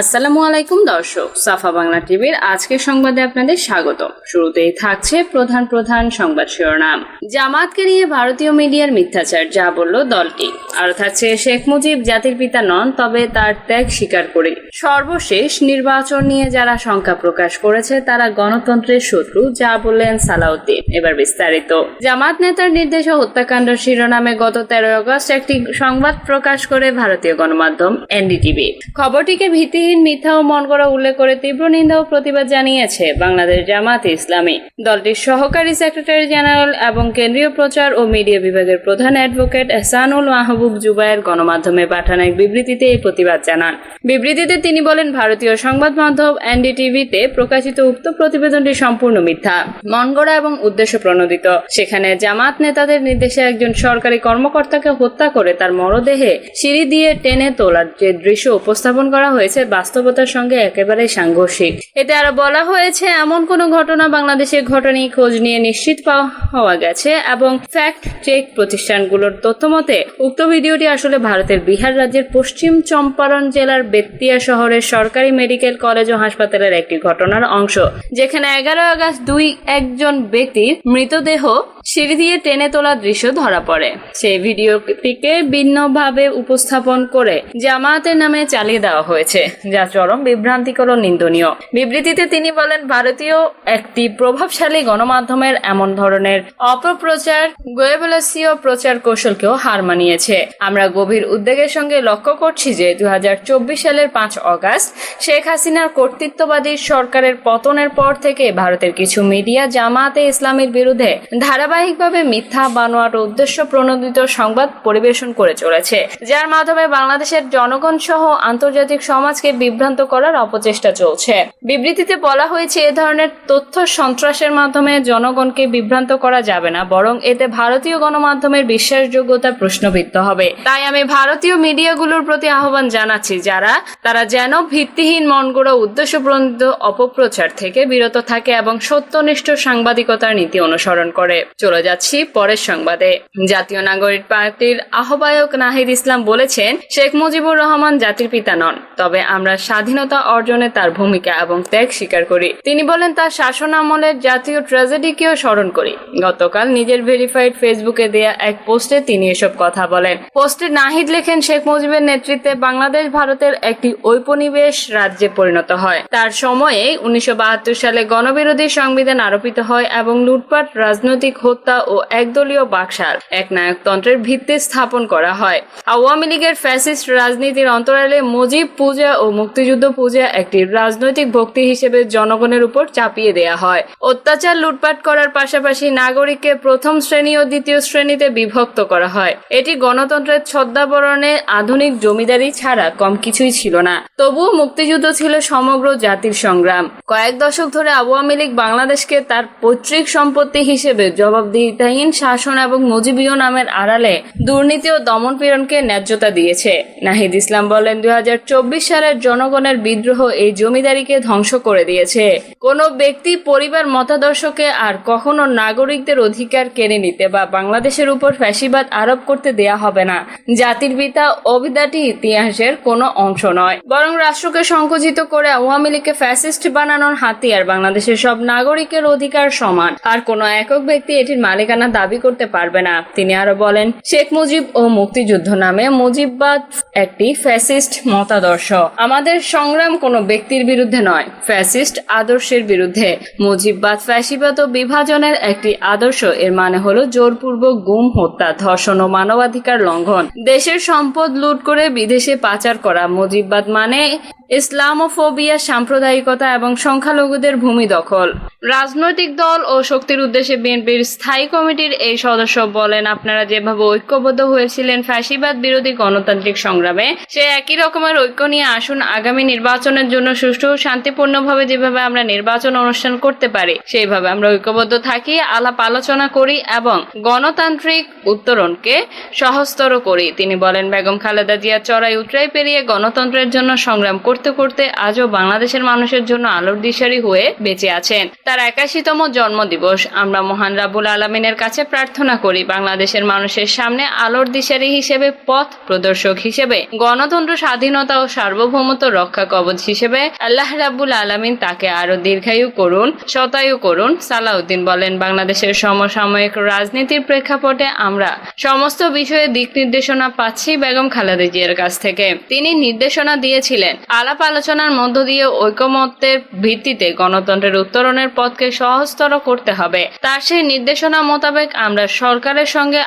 আসসালামু আলাইকুম দর্শক, সাফা বাংলা টিভির আজকের সংবাদে আপনাদের স্বাগত শুরুতেই থাকছে প্রধান প্রধান সংবাদ শিরোনাম। জামাতকে নিয়ে ভারতীয় মিডিয়ার মিথ্যাচার, যা বলল দলটি। আর থাকছে শেখ মুজিব, জাতির পিতা নন, তবে তার ত্যাগ স্বীকার করে। সর্বশেষ নির্বাচন নিয়ে যারা শঙ্কা প্রকাশ করেছে, তারা গণতন্ত্রের শত্রু, যা বললেন সালাউদ্দিন। এবার বিস্তারিত। জামাত নেতার নির্দেশে হত্যাকাণ্ড শিরোনামে গত তেরোই আগস্ট একটি সংবাদ প্রকাশ করে ভারতীয় গণমাধ্যম এনডিটিভি। খবরটিকে ভিত্তিহীন মিথ্যা ও মন করা উল্লেখ করে তীব্র নিন্দা ও প্রতিবাদ জানিয়েছে বাংলাদেশ জামাত ইসলামী। দলটির সহকারী সেক্রেটারি জেনারেল এবং কেন্দ্রীয় প্রচার ও মিডিয়া বিভাগের প্রধান অ্যাডভোকেট এহসানুল মাহবুব জুবায়ের গণমাধ্যমে পাঠানো এক বিবৃতিতে এই প্রতিবাদ জানান। বিবৃতিতে তিনি বলেন, ভারতীয় সংবাদ মাধ্যম এনডিটিভিতে প্রকাশিত উক্ত প্রতিবেদনটি সম্পূর্ণ মিথ্যা, মন গড়া এবং উদ্দেশ্য প্রণোদিত। সেখানে জামাত নেতাদের নির্দেশে একজন সরকারি কর্মকর্তাকে হত্যা করে তার মরদেহে সিঁড়ি দিয়ে টেনে তোলার যে দৃশ্য উপস্থাপন করা হয়েছে বাস্তবতার সঙ্গে একেবারে সাংঘর্ষিক। এতে আরও বলা হয়েছে, এমন কোনো ঘটনা বাংলাদেশে ঘটেনি, খোঁজ নিয়ে নিশ্চিত হওয়া গেছে এবং ফ্যাক্ট চেক প্রতিষ্ঠানগুলোর তথ্য মতে, উক্ত ভিডিওটি আসলে ভারতের বিহার রাজ্যের পশ্চিম চম্পারণ জেলার বেত্তিয়া শহরের সরকারি মেডিকেল কলেজ ও হাসপাতালের একটি ঘটনার অংশ, যেখানে এগারো আগস্ট দুই একজন ব্যক্তির মৃতদেহ সিঁড়ি দিয়ে টেনে তোলার দৃশ্য ধরা পড়ে। সেই ভিডিওটিকে ভিন্নভাবে উপস্থাপন করে জামায়াতের নামে চালিয়ে দেওয়া হয়েছে। যা চরম বিভ্রান্তিকর ও নিন্দনীয়। বিবৃতিতে তিনি বলেন, ভারতীয় একটি প্রভাবশালী গণমাধ্যমের এমন ধরনের অপপ্রচার, গোয়েবলাসীয় প্রচার কৌশলকেও হার মানিয়েছে। আমরা গভীর উদ্বেগের সঙ্গে লক্ষ্য করছি যে দুই সালের পাঁচ অগাস্ট শেখ হাসিনার কর্তৃত্ববাদী সরকারের পতনের পর থেকে ভারতের কিছু মিডিয়া জামায়াতে ইসলামের বিরুদ্ধে ধারাবাহিকভাবে মিথ্যা, বানোয়াট উদ্দেশ্য প্রণোদিত সংবাদ পরিবেশন করে চলেছে। যার মাধ্যমে বাংলাদেশের জনগণ সহ আন্তর্জাতিক সমাজকে বিভ্রান্ত করার অপচেষ্টা চলছে। বিবৃতিতে বলা হয়েছে, এ ধরনের তথ্য সন্ত্রাসের মাধ্যমে জনগণকে বিভ্রান্ত করা যাবে না, বরং এতে ভারতীয় গণমাধ্যমের বিশ্বাসযোগ্যতা প্রশ্নবিদ্ধ হবে। তাই আমি ভারতীয় মিডিয়াগুলোর প্রতি আহ্বান জানাচ্ছি, যারা, তারা যেন ভিত্তিহীন মনগড়া উদ্দেশ্য প্রণোদিত অপপ্রচার থেকে বিরত থাকে এবং সত্যনিষ্ঠ সাংবাদিকতার নীতি অনুসরণ করে। চলে যাচ্ছি পরের সংবাদে। জাতীয় নাগরিক পার্টির আহ্বায়ক নাহিদ ইসলাম বলেছেন, শেখ মুজিবুর রহমান জাতির পিতা নন, তবে আমরা স্বাধীনতা অর্জনে তার ভূমিকা এবং ত্যাগ স্বীকার করি। তিনি বলেন, তার শাসন আমলের জাতীয় ট্র্যাজেডিকেও স্মরণ করি। গতকাল নিজের ভেরিফাইড ফেসবুকে দেয়া এক পোস্টে তিনি এসব কথা বলেন। পোস্টে নাহিদ লেখেন, শেখ মুজিবের নেতৃত্বে বাংলাদেশ ভারতের একটি ঔপনিবেশ রাজ্যে পরিণত হয়। তার সময়ে উনিশশো সালে গণবিরোধী সংবিধান আরোপিত হয় এবং লুটপাট, রাজনৈতিক হত্যা ও একদলীয় বাকশাল একনায়কতন্ত্রের ভিত্তি স্থাপন করা হয়। আওয়ামী লীগের ফ্যাসিস্ট রাজনীতির অন্তরালে মুজিব পূজা ও মুক্তিযুদ্ধ পূজা একটি রাজনৈতিক ভক্তি হিসেবে জনগণের উপর চাপিয়ে দেয়া হয়। অত্যাচার লুটপাট করার পাশাপাশি নাগরিককে প্রথম শ্রেণি ও দ্বিতীয় শ্রেণীতে বিভক্ত করা হয়। এটি গণতন্ত্রের ছদ্মাবরণে আধুনিক জমিদারি ছাড়া কম কিছুই ছিল না। তবুও মুক্তিযুদ্ধ ছিল সমগ্র জাতির সংগ্রাম। কয়েক দশক ধরে আওয়ামী লীগ বাংলাদেশকে তার পৈতৃক সম্পত্তি হিসেবে জবাবদিহিতাহীন শাসন এবং মুজিবীয় নামের আড়ালে দুর্নীতি ও দমন পীড়নকে ন্যায্যতা দিয়েছে। নাহিদ ইসলাম বলেন, দুই হাজার চব্বিশ সালের জনগণের বিদ্রোহ এই জমিদারিকে ধ্বংস করে দিয়েছে। কোনো ব্যক্তি, পরিবার, মতাদর্শকে আর কখনো নাগরিকদের অধিকার কেড়ে নিতে বা বাংলাদেশের উপর ফ্যাসিবাদ আরোপ করতে দেয়া হবে না। জাতির পিতা অভিদাটি ইতিহাসের কোনো অংশ নয়। বরং রাষ্ট্রকে সংকুচিত করে আওয়ামী লীগকে ফ্যাসিস্ট বানানোর হাতিয়ার বাংলাদেশের সব নাগরিকের অধিকার সমান। আর কোনো একক ব্যক্তি এটির মালিকানা দাবি করতে পারবে না। তিনি আরও বলেন, শেখ মুজিব ও মুক্তিযুদ্ধ নামে মুজিববাদ একটি ফ্যাসিস্ট মতাদর্শ। আমাদের সংগ্রাম কোনো ব্যক্তির বিরুদ্ধে নয়, ফ্যাসিস্ট আদর্শের বিরুদ্ধে। মুজিববাদ ফ্যাসিবাদ ও বিভাজনের একটি আদর্শ, এর মানে হলো জোরপূর্বক গুম, হত্যা, ধর্ষণ ও মানবাধিকার লঙ্ঘন। দেশের সম্পদ লুট করে বিদেশে পাচার করা, মুজিববাদ মানে ইসলামোফোবিয়া, সাম্প্রদায়িকতা এবং সংখ্যালঘুদের ভূমি দখল। রাজনৈতিক দল ও শক্তির উদ্দেশ্যে বিএনপির স্থায়ী কমিটির এই সদস্য বলেন, আপনারা যেভাবে ঐক্যবদ্ধ হয়েছিলেন ফ্যাসিবাদ বিরোধী গণতান্ত্রিক সংগ্রামে, সে একই রকমের ঐক্য নিয়ে আসুন আগামী নির্বাচনের জন্য সুষ্ঠু শান্তিপূর্ণভাবে যেভাবে আমরা নির্বাচন অনুষ্ঠান করতে পারি, সেইভাবে আমরা ঐক্যবদ্ধ থাকি, আলাপ আলোচনা করি এবং গণতান্ত্রিক উত্তরণকে সহস্তর করি। তিনি বলেন, বেগম খালেদা জিয়া চড়াই উতরাই পেরিয়ে গণতন্ত্রের জন্য সংগ্রাম করতে করতে আজও বাংলাদেশের মানুষের জন্য আলোর দিশারি হয়ে বেঁচে আছেন। তার একাশিতম জন্মদিবস। আমরা মহান রাবুল আলমিনের কাছে প্রার্থনা করি, বাংলাদেশের মানুষের সামনে আলোর দিশারি হিসেবে পথ প্রদর্শক হিসেবে গণতন্ত্র স্বাধীনতা ও সার্বভৌম সার্বভৌমত্ব রক্ষা কবচ হিসেবে আল্লাহ রাব্বুল আলামিন তাকে আরও দীর্ঘায়ু করুন, শতায়ু করুন। সালাউদ্দিন বলেন, বাংলাদেশের সমসাময়িক রাজনীতির প্রেক্ষাপটে আমরা সমস্ত বিষয়ে দিক নির্দেশনা পাচ্ছি বেগম খালেদা জিয়ার কাছ থেকে। তিনি নির্দেশনা দিয়েছিলেন, আলাপ আলোচনার মধ্য দিয়ে ঐকমত্যের ভিত্তিতে গণতন্ত্রের উত্তরণের পথকে সহজতর করতে হবে। তার সেই নির্দেশনা মোতাবেক আমরা সরকারের সঙ্গে